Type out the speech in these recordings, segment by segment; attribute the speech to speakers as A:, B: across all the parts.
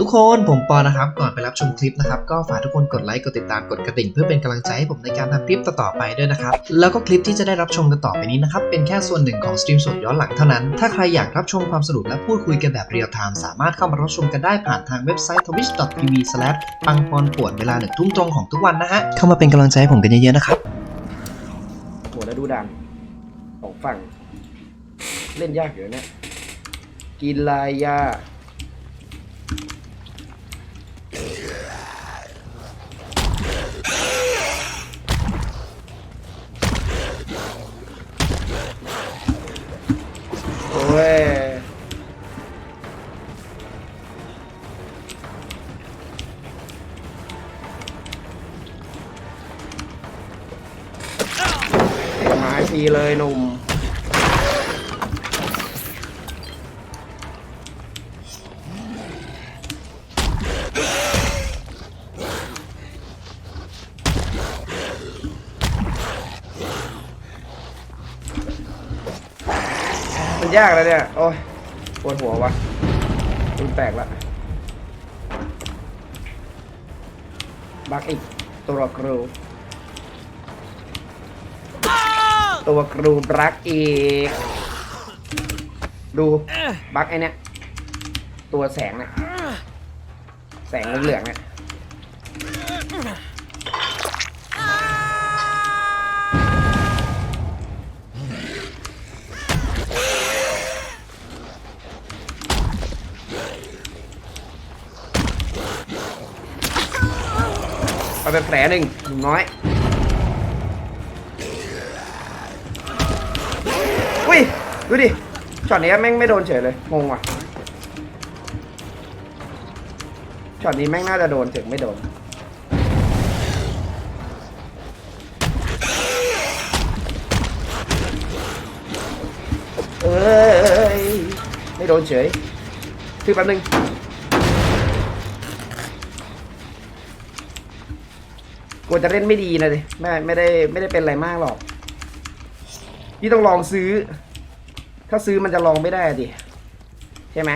A: ทุกคนผมปอนะครับ ก่อนไปรับชมคลิปนะครับ ก็ฝากทุกคนกดไลค์ กดติดตาม กดกระดิ่ง เพื่อเป็นกำลังใจให้ผมในการทำคลิปต่อๆไปด้วยนะครับ แล้วก็คลิปที่จะได้รับชมกันต่อไปนี้นะครับ เป็นแค่ส่วนหนึ่งของสตรีมสดย้อนหลังเท่านั้น ถ้าใครอยากรับชมความสนุกและพูดคุยกันแบบเรียลไทม์สามารถเข้ามารับชมกันได้ผ่านทางเว็บไซต์ twitch.tv ปังปอนป่วนเวลาหนึ่งทุ่มตรงของทุกวันนะฮะเข้ามาเป็นกำลังใจให้ผมกันเยอะๆนะครับ
B: โหแล้วดูดันสองฝั่ง เล่นยากอยู่นะเนี่ยกินลายยา ยากแล้วเนี่ย โอ้ยปวดหัววะรุนแปลกละบักอีก ตัวกรู ตัวกรูรักอีก ดูบักไอเนี้ยตัวแสงเนี่ยแสงเหลืองเนี่ย ไปแผลหนึ่งหนุ่มน้อยอุ้ยดูดิช็อตนี้แม่งไม่โดนเฉยเลยงงว่ะช็อตนี้แม่งน่าจะโดนถึงไม่โดนเอ้ยไม่โดนเฉยคือแป๊บนึง วจะเล่นไม่ดีนะดิไม่ไม่ได้ไม่ได้เป็นอะไรมากหรอก พี่ต้องลองซื้อ ถ้าซื้อมันจะลองไม่ได้ดิใช่ไหม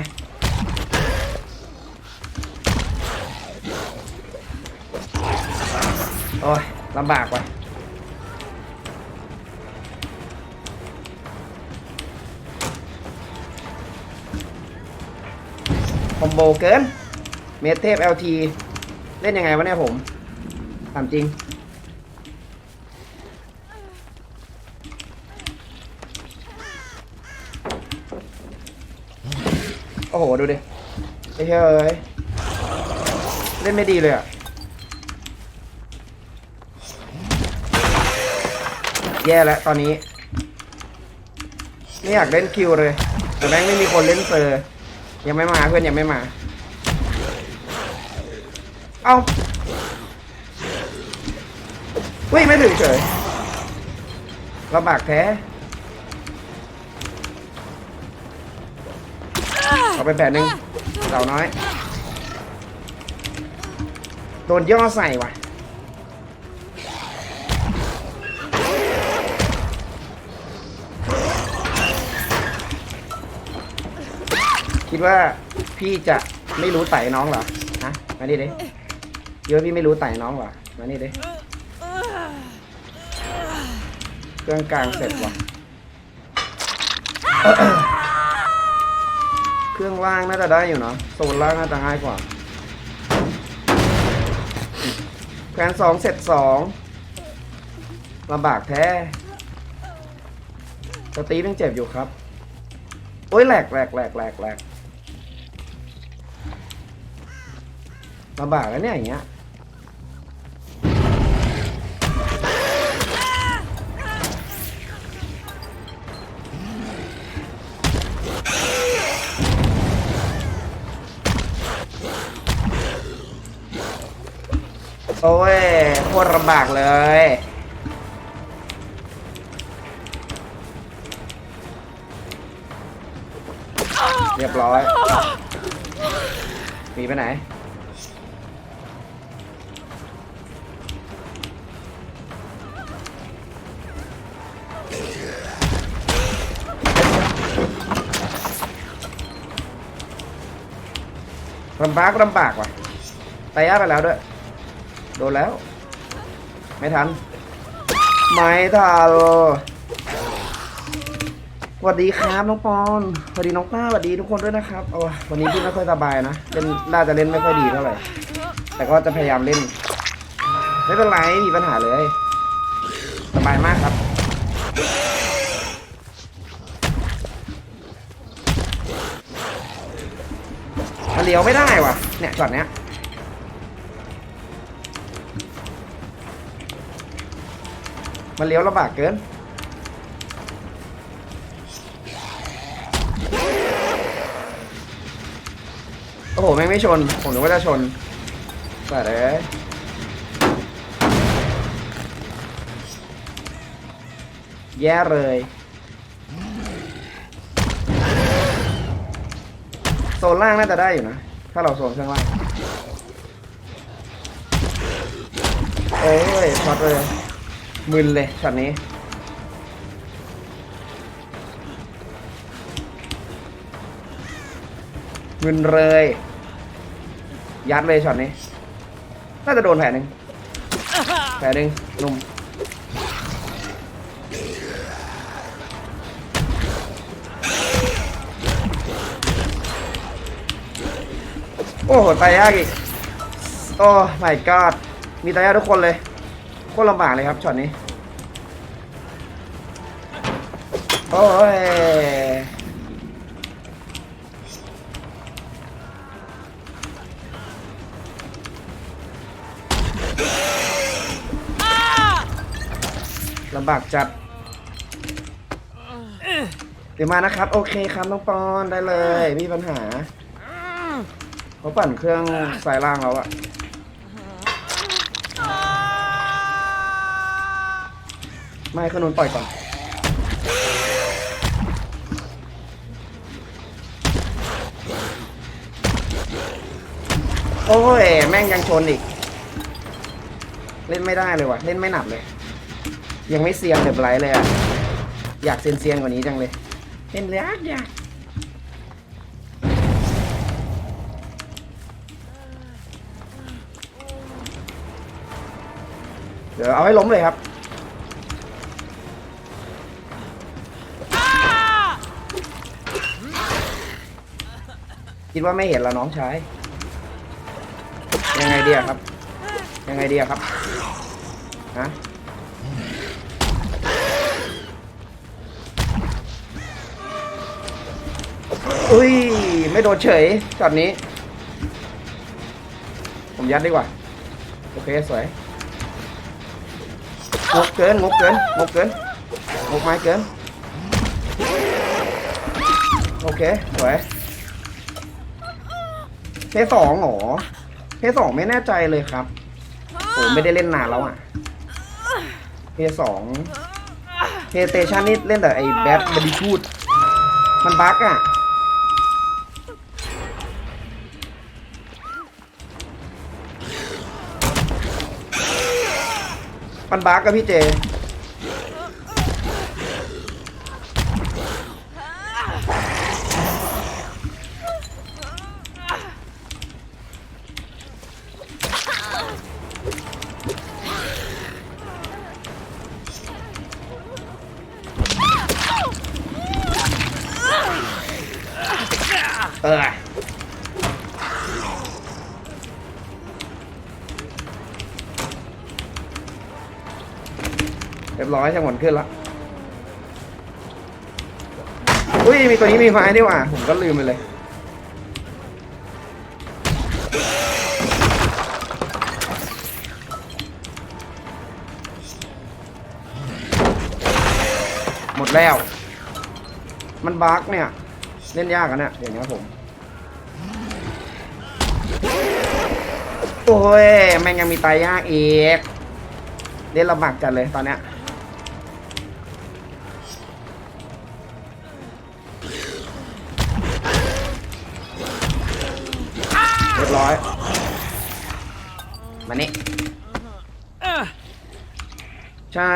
B: โอ้ยลำบากว่ะคอมโบเกิน เมทเทพ LT เล่นยังไงวะเนี่ยผม ถามจริง โอ้โห ดูดิไอ้เฮ้ย เล่นไม่ดีเลยอะ แย่แล้วตอนนี้ ไม่อยากเล่นคิวเลย แต่แม่งไม่มีคนเล่นเซอร์ ยังไม่มาเพื่อนยังไม่มา เอ้า วิ่ไม่ถึงเฉยลำบากแท้เอาไปแผ่นหนึ่งเต่าน้อย โดนย่อใส่ว่ะ คิดว่าพี่จะไม่รู้ไต่น้องเหรอ ฮะ มานี่ดิคิดว่าพี่ไม่รู้ไต่น้องเหรอ มานี่ดิ เครื่องกลางเสร็จว่ะ เครื่องล่างน่าจะได้อยู่เนาะโซนล่างน่าจะง่ายกว่าแผนสองเสร็จสองลำบากแท้สตียังเจ็บอยู่ครับ โอ้ยแหลกแหลกแหลกแหลกแหลกลำบากแล้วเนี่ยอย่างเงี้ย โอ้ยโคตรลำบากเลย เรียบร้อยหนีไปไหน ลำบากลำบากว่ะตายยาไปแล้วด้วย โดนแล้ว ไม่ทัน ไม่ทันสวัสดีครับน้องปอนสวัสดีน้องป้าสวัสดีทุกคนด้วยนะครับโอ้วันนี้พี่ไม่ค่อยสบายนะเล่นน่าจะเล่นไม่ค่อยดีเท่าไหร่ แต่ก็จะพยายามเล่น ไม่เป็นไรไม่มีปัญหาเลย สบายมากครับ มันเลี้ยวไม่ได้ว่ะ เนี่ยช็อตเนี้ย มันเลี้ยวลำบากเกิน โอ้โห แม่งไม่ชน ผมนึกว่าจะชนแต่เลยแย่เลยโซนล่างน่าจะได้อยู่นะ ถ้าเราโซนข้างล่าง โอ้ยช็อตเลย มึนเลยช็อตนี้มึนเลย ยัดเลยช็อตนี้ น่าจะโดนแผลหนึ่งแผลหนึ่งหนุ่มโอ้โหตายยากอีก โอ้ my god มีตายยากทุกคนเลย ตรลำบากเลยครับช็อตนี้โอ้ยลำบากจัดเดี๋ยวมานะครับ โอเคครับน้องปอนได้เลยไมมีปัญหาเขาปั่นเครื่องสายล่างแล้วอะ ไม่ขนนปล่อยก่อน โอ้ย แม่งยังชนอีก เล่นไม่ได้เลยว่ะ เล่นไม่หนับเลย ยังไม่เซียนเดือบไรเลยอะอยากเซียนเซียนกว่านี้จังเลย เล่นเลยากยากเดี๋ยวเอาให้ล้มเลยครับ คิดว่าไม่เห็นละน้องชาย ยังไงดีอะครับ ยังไงดีอะครับฮะอุ้ย ไม่โดนเฉยช็อตนี้ ผมยัดดีกว่า โอเค สวยงกเกินงกเกินงกเกินงกไม้เกิน โอเค สวย เพสองเหรอเพสองไม่แน่ใจเลยครับผมไม่ได้เล่นนานแล้วอะเพสองเพย์สเตชันนี่เล่นแต่ไอ้แบทบอดี้ชูดมันบั๊กอะมันบั๊กอะพี่เจ ออเรียบร้อยช่างหวนขึ้นละอุ้ยมีตัวนี้มีไม้นี่หว่า ผมก็ลืมไปเลยหมดแล้ว มันบั๊กเนี่ย เล่นยากอะเนี่ยอย่างเงี้ยผม โอ้ยแม่งยังมีตายยากอีกเล่นลำบากจัดเลยตอนเนี้ยเรียบร้อย มานี่ใช่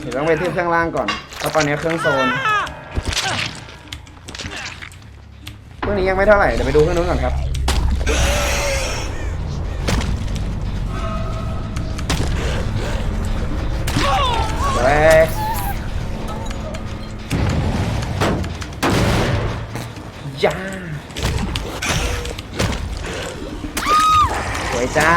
B: เดี๋ยวต้องไปที่เครื่องล่างก่อนเพราะตอนนี้เครื่องโซนเครื่องนี้ยังไม่เท่าไหร่ เดี๋ยวไปดูเครื่องนู้นก่อนครับ กยาสวยจ้า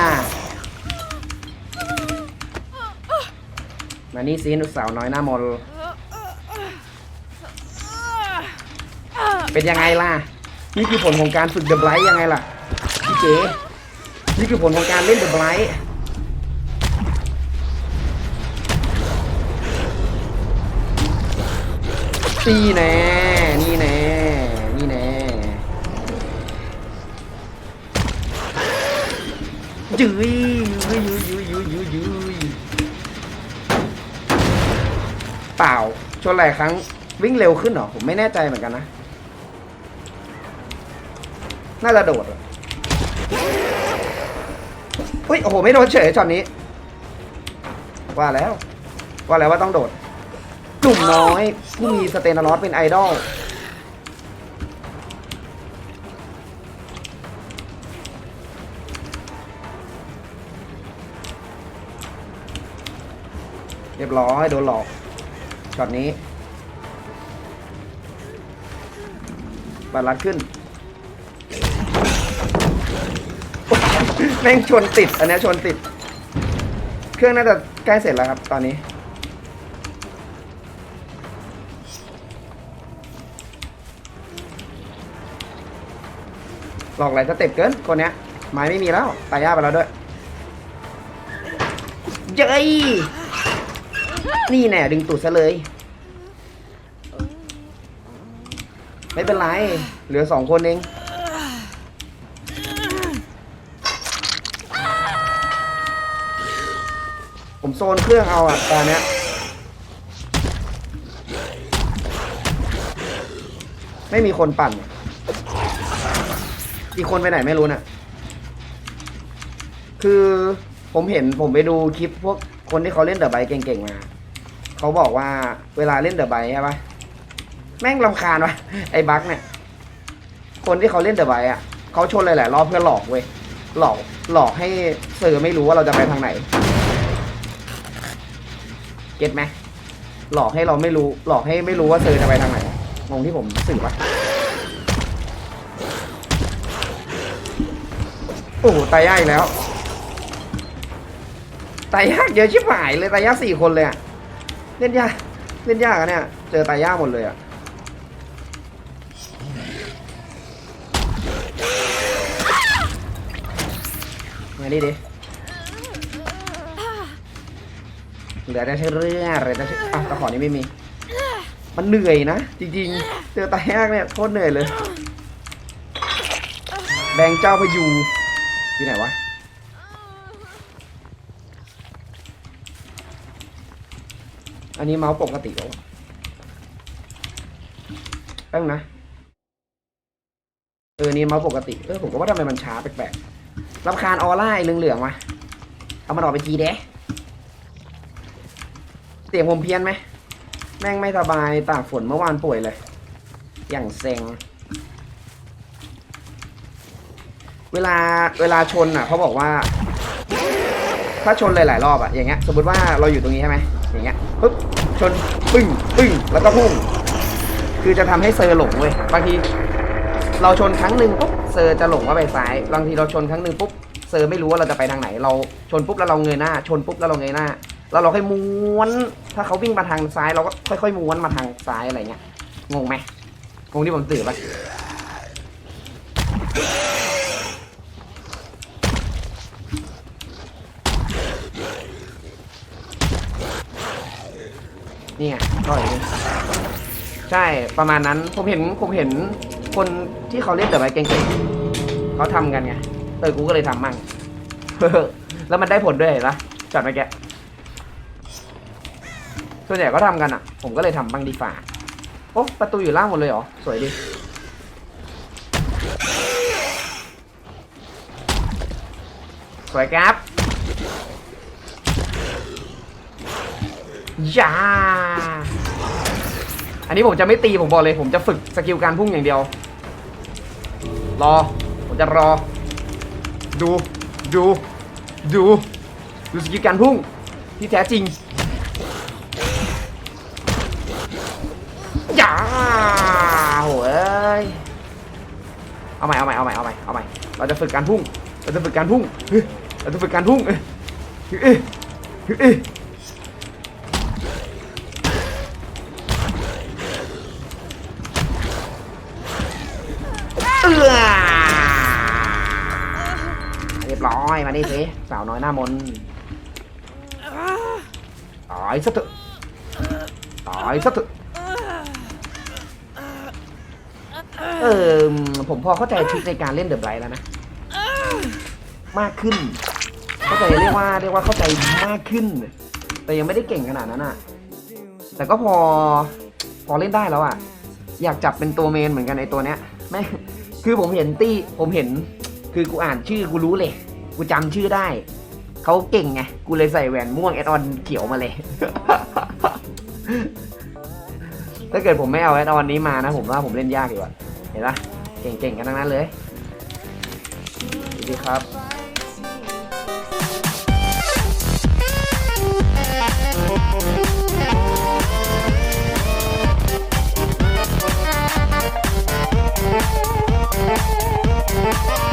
B: มานี่ซีหนุสาวน้อยหน้ามนเป็นยังไงล่ะ นี่คือผลของการฝึกเดอะไบรท์ยังไงล่ะ พี่เจนี่คือผลของการเล่นเดอะไบรท์ นี่แน่ นี่แน่ นี่แน่ยืยยืยยืยยืยยืยยืยเปล่า ชนหลายครั้งวิ่งเร็วขึ้นเหรอ ผมไม่แน่ใจเหมือนกันนะ น่าจะโดดอะอุ้ย โอ้โห ไม่โดนเฉยช็อตนี้ ว่าแล้ว ว่าแล้วว่าต้องโดด กลุ่มน้อยผู้มีสเตนารอสเป็นไอดอลเรียบร้อยโดนหลอกช็อตนี้บัตรลัดขึ้นแม่งชนติด อันนี้ชนติด เครื่องน่าจะใกล้เสร็จแล้วครับตอนนี้ หลอกหลายสเต็ปเกินคนเนี้ยไม้ไม่มีแล้วตายยากไปแล้วด้วยเย้ยนี่แน่ดึงตูดซะเลย ไม่เป็นไร เหลือสองคนเอง ผมโซนเครื่องเอาอะตอนเนี้ยไม่มีคนปั่น อีกคนไปไหนไม่รู้น่ะ คือผมเห็นผมไปดูคลิปพวกคนที่เขาเล่นเดอะไบเก่งๆมา เขาบอกว่าเวลาเล่นเดอะไบใช่ปะแม่งลำคาญวะไอ้บั๊กเนี่ย คนที่เขาเล่นเดอะไบอะเขาชนหลายๆรอบเพื่อหลอกเว้ยหลอกหลอกให้เซอร์ไม่รู้ว่าเราจะไปทางไหน เก็ตไหมหลอกให้เราไม่รู้ หลอกให้ไม่รู้ว่าเซอร์จะไปทางไหนงงที่ผมสื่อปะ โอ้โหตายยากอีกแล้วตายยากเยอะชิบหายเลยตายยากสี่คนเลยอะเล่นยากเล่นยากอะเนี่ย เจอตายยากหมดเลยอะมาดิดิเหลือแต่ใช้เรื่อเหลือแต่ใช้อะตะขอนี้ไม่มี มันเหนื่อยนะ จริงๆ เจอตายยากเนี่ยโคตรเหนื่อยเลย แบงเจ้าพยู อยู่ไหนวะ อันนี้เมาส์ปกติแล้วะแป๊บนึงนะ เออ นี่เมาส์ปกติ เออ ผมก็ว่าทำไมมันช้าแปลกๆรำคาญออร่าไอ้เหลืองๆวะเอามันออกไปทีเด้เสียงผมเพี้ยนไหม แม่งไม่สบายตากฝนเมื่อวานป่วยเลย อย่างเซ็ง เวลาเวลาชนอะเขาบอกว่า ถ้าชนหลายๆรอบอะอย่างเงี้ยสมมติว่าเราอยู่ตรงนี้ใช่ไหมอย่างเงี้ยปุ๊บชนปึ้งปึ้งแล้วก็พุ่ง คือจะทำให้เซอร์หลงเว้ยบางทีเราชนครั้งหนึ่งปุ๊บเซอร์จะหลงว่าไปซ้ายบางทีเราชนครั้งหนึ่งปุ๊บเซอร์ไม่รู้ว่าเราจะไปทางไหน เราชนปุ๊บแล้วเราเงยหน้า ชนปุ๊บแล้วเราเงยหน้าแล้วเราค่อยม้วน ถ้าเขาวิ่งมาทางซ้ายเราก็ค่อยๆม้วนมาทางซ้ายอะไรเงี้ยงงไหมงงที่ผมสื่อปะ นี่ไงอย่างนี้ใช่ประมาณนั้นผมเห็นผมเห็นคนที่เขาเล่นแต่ใบเก่งๆเขาทำกันไงเออกูก็เลยทำมั่งแล้วมันได้ผลด้วยเห็นะจัดไปแกส่วนใหญ่ก็ทำกันอะ ผมก็เลยทำบ้างดีฝ่าโอ้ประตูอยู่ล่างหมดเลยเหรอ สวยดีสวยครับ ยาอันนี้ผมจะไม่ตีผมบอกเลยผมจะฝึกสกิลการพุ่งอย่างเดียว รอ ผมจะรอ ดู ดู ดู ดูสกิลการพุ่งที่แท้จริงยาโหเอ้ยเอาใหม่เอาใหม่เอาใหม่เอาใหม่เอาใหม่เราจะฝึกการพุ่ง เราจะฝึกการพุ่งเฮ้ยเราจะฝึกการพุ่งเอ้ยเอ้ยเอ้ ร้อยมาดิสิสาวน้อยหน้ามนต์ตายซะเถอะตายซะเถอะเออผมพอเข้าใจทริคในการเล่นเดอะไบรท์แล้วนะ มากขึ้น เข้าใจเรียกว่าเรียกว่าเข้าใจมากขึ้น แต่ยังไม่ได้เก่งขนาดนั้นอะแต่ก็พอพอเล่นได้แล้วอะอยากจับเป็นตัวเมนเหมือนกันไอตัวเนี้ยแม่คือผมเห็นตี้ผมเห็นคือกูอ่านชื่อกูรู้เลย กูจำชื่อได้ เขาเก่งไง กูเลยใส่แหวนม่วงแอดออนเขียวมาเลย ถ้าเกิดผมไม่เอาแอดออนนี้มานะ ผมว่าผมเล่นยากดีกว่า เห็นปะเก่งๆกันทั้งนั้นเลยสวัสดีครับ Thank.